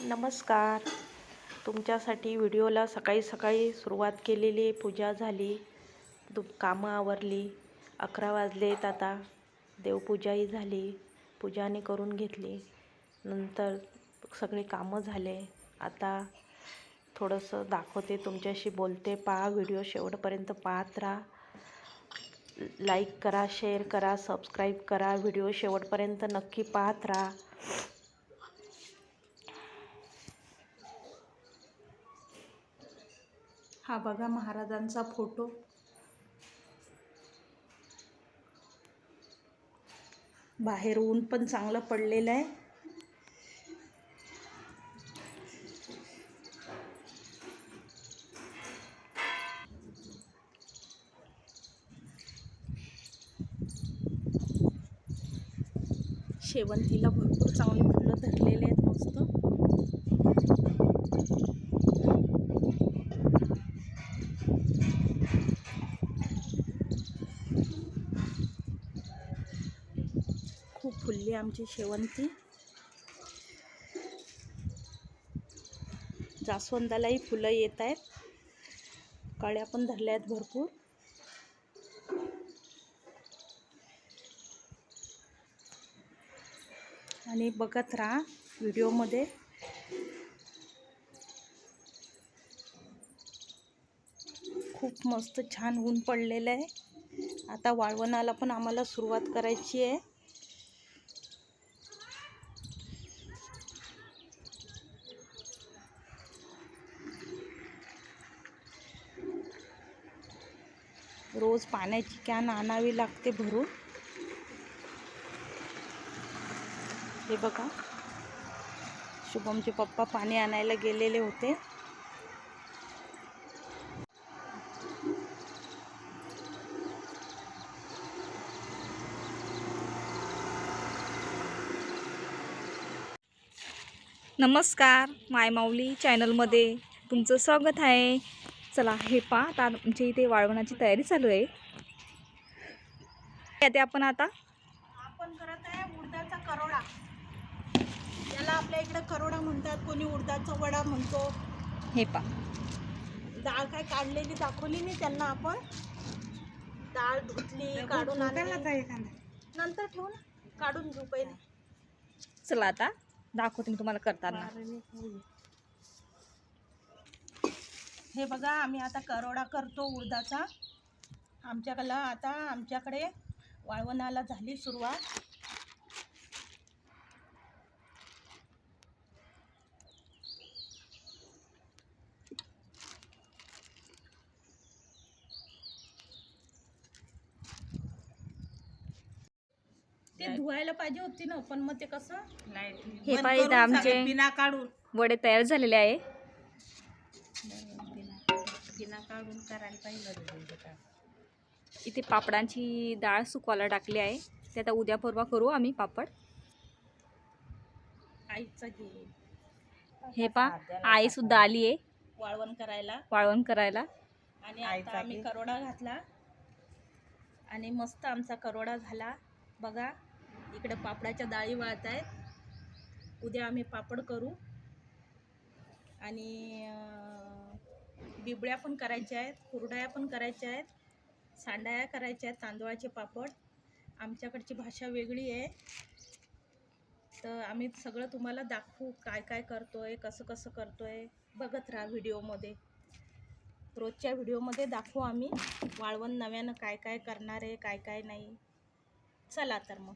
नमस्कार. तुमच्यासाठी व्हिडिओला सकाळी सकाळी सुरुवात केलेली पूजा झाली दु कामं आवरली अकरा वाजलेत आता देवपूजाही झाली पूजाने करून घेतली. नंतर सगळे कामं झाले. आता थोडंसं दाखवते तुमच्याशी बोलते पहा व्हिडिओ शेवटपर्यंत पाहत राहा. लाईक करा शेअर करा सबस्क्राईब करा व्हिडिओ शेवटपर्यंत नक्की पाहत राहा. हा बघा महाराजांचा फोटो. बाहेर ऊन पण चांगलं पडलेलं आहे. शेवंतीला भरपूर चांगले फुलं धरलेले आहेत मस्त. खूप फुलली आमची शेवंती. जास्वंदालाही फुलं येत आहेत. कळ्या पण धरल्या आहेत भरपूर. आणि बघत राहा व्हिडिओमध्ये. खूप मस्त छान ऊन पडलेलं आहे. आता वाळवणाला पण आम्हाला सुरुवात करायची आहे. रोज पाण्याची कॅन आणावी लागते भरून. हे बघा. शुभमचे पप्पा पाणी आणायला गेलेले होते. नमस्कार माय माऊली चॅनलमध्ये तुमचं स्वागत आहे. चला हे पा आता आमच्या इथे वाळवणाची तयारी चालू आहे. ते आपण आता आपण करत आहे उडदाचा करोडा. याला आपल्या इकडे करोडा म्हणतात कोणी उडदाचा वडा म्हणतो. हे पा डाळ काय काढलेली दाखवली नाही त्यांना आपण? डाळ धुतली काढून आणली. नंतर ठेवू ना काढून घेऊ पहिले. चला आता दाखवते मी तुम्हाला करताना. हे बघा आम्ही आता करोडा करतो उडदाचा. आमच्याकडला आता आमच्याकडे वाळवणाला झाली सुरुवात. ते धुवायला पाहिजे होती ना पण मग ते कसं? हे पा इथं आमचे बिना काढून. वडे तयार झालेले आहे. बिना काढून करायला पाहिजे इथे पापडांची डाळ सुकवायला टाकली आहे. ते आता उद्या परवा करू आम्ही पापड. आईचा घे. हे पा आई सुद्धा आली आहे. वाळवण करायला. वाळवण करायला. आणि आता आम्ही करोडा घातला. आणि मस्त आमचा करोडा झाला. बघा इकडे पापडाच्या डाळी वाळत आहेत. उद्या आम्ही पापड करू. आणि बिबळ्या पण करायच्या आहेत कुरड्या पण करायच्या आहेत सांडाया करायच्या आहेत तांदळाचे पापड. आमच्याकडची भाषा वेगळी आहे. तर आम्ही सगळं तुम्हाला दाखवू काय काय करतो आहे कसं कसं करतो आहे बघत राहा व्हिडिओमध्ये. रोजच्या व्हिडिओमध्ये दाखवू आम्ही वाळवण नव्यानं काय काय करणार आहे काय काय नाही. चला तर मग.